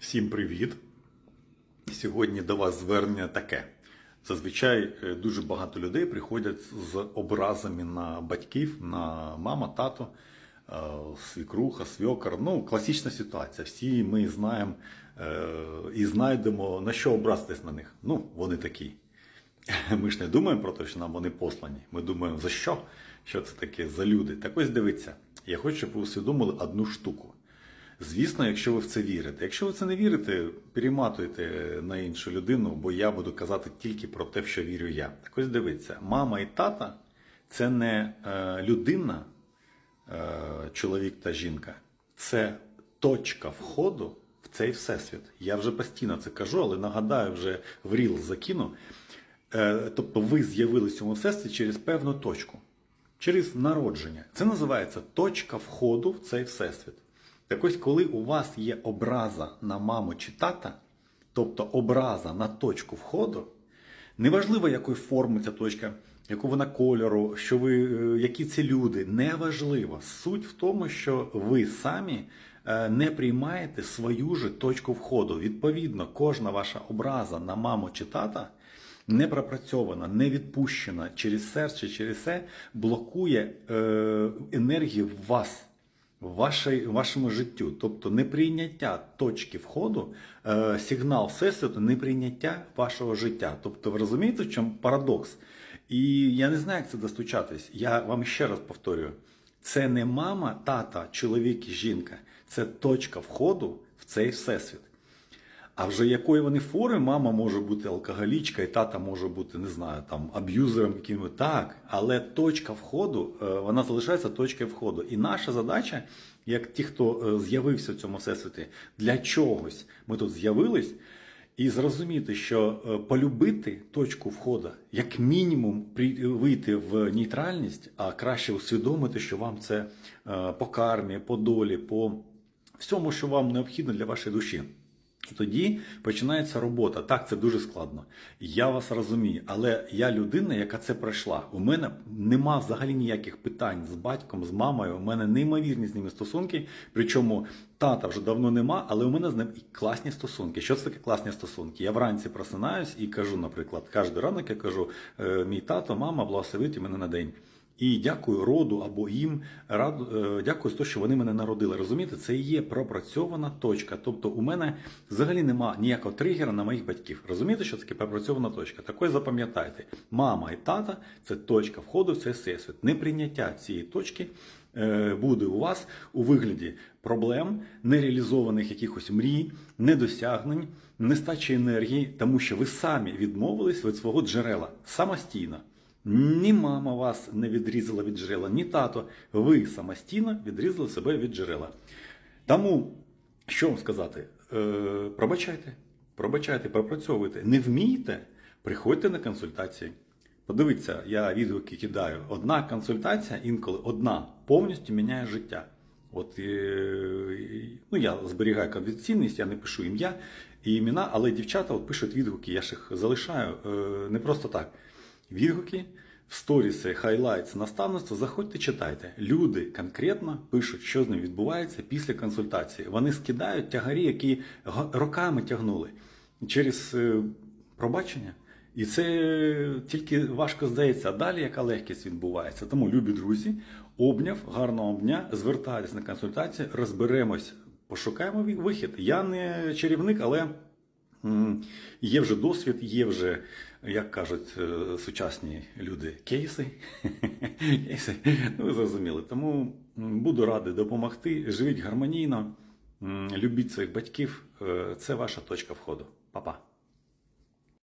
Всім привіт! Сьогодні до вас звернення таке. Зазвичай е, дуже багато людей приходять з образами на батьків, на мама, тато, е, свікруха, свьокар. Ну, класична ситуація. Всі ми знаємо е, і знайдемо, на що образитись на них. Ну, вони такі. Ми ж не думаємо про те, що нам вони послані. Ми думаємо, за що? Що це таке за люди? Так ось дивіться, я хочу, щоб ви усвідомили одну штуку. Звісно, якщо ви в це вірите. Якщо ви в це не вірите, перематуйте на іншу людину, бо я буду казати тільки про те, в що вірю я. Так ось дивіться, мама і тата це не е, людина, е, чоловік та жінка, це точка входу в цей всесвіт. Я вже постійно це кажу, але нагадаю, вже в ріл закину. Е, тобто ви з'явилися в цьому всесвіті через певну точку, через народження. Це називається точка входу в цей всесвіт. Так ось, коли у вас є образа на маму чи тата, тобто образа на точку входу, неважливо, якої форми ця точка, яку вона кольору, що ви, е, які це люди, неважливо. Суть в тому, що ви самі е, не приймаєте свою ж точку входу. Відповідно, кожна ваша образа на маму чи тата не пропрацьована, не відпущена через серце, через все блокує е, енергію в вас вашій, вашому життю. Тобто неприйняття точки входу, е, сигнал Всесвіту, неприйняття вашого життя. Тобто, ви розумієте, в чому парадокс? І я не знаю, як це достучатись. Я вам ще раз повторюю: це не мама, тата, чоловік і жінка, це точка входу в цей всесвіт. А вже якої вони форми, мама може бути алкоголічка, і тата може бути, не знаю, там аб'юзером яким так, але точка входу, е, вона залишається точкою входу. І наша задача, як ті, хто е, з'явився в цьому всесвіті, для чогось ми тут з'явились, і зрозуміти, що е, полюбити точку входу, як мінімум, вийти в нейтральність, а краще усвідомити, що вам це по кармі, по долі, по всьому, що вам необхідно для вашої душі. Тоді починається робота. Так, це дуже складно. Я вас розумію, але я людина, яка це пройшла. У мене нема взагалі ніяких питань з батьком, з мамою. У мене неймовірні з ними стосунки. Причому тата вже давно нема, але у мене з ним і класні стосунки. Що це таке класні стосунки? Я вранці просинаюсь і кажу, наприклад, кожен ранок я кажу: «Е, мій тато, мама, благословити мене на день. І дякую роду або їм, раду, е, дякую за те, що вони мене народили. Розумієте, це є пропрацьована точка. Тобто у мене взагалі нема ніякого тригера на моїх батьків. Розумієте, що таке пропрацьована точка? Такої запам'ятайте. Мама і тата це точка входу в цей всесвіт. Неприйняття цієї точки е, буде у вас у вигляді проблем, нереалізованих якихось мрій, недосягнень, нестачі енергії, тому що ви самі відмовились від свого джерела самостійно. Ні мама вас не відрізала від джерела, ні тато. Ви самостійно відрізали себе від джерела. Тому, що вам сказати? Е, пробачайте, пробачайте, пропрацьовуйте. Не вмієте? Приходьте на консультації. Подивіться, я відгуки кидаю. Одна консультація, інколи одна, повністю міняє життя. От е, ну, я зберігаю конфіденційність, я не пишу ім'я і імена, але дівчата от пишуть відгуки, я ж їх залишаю е, не просто так. Відгуки в сторіси, хайлайтс, наставництво, заходьте, читайте. Люди конкретно пишуть, що з ним відбувається після консультації. Вони скидають тягарі, які роками тягнули через е, пробачення. І це тільки важко здається, а далі яка легкість відбувається. Тому, любі друзі, обняв, гарного дня, звертайтесь на консультацію, розберемось, пошукаємо вихід. Я не чарівник, але є вже досвід, є вже, як кажуть е, сучасні люди, кейси. кейси. Ну, ви зрозуміли. Тому буду радий допомогти. Живіть гармонійно, любіть своїх батьків. Е, Це ваша точка входу. Па-па.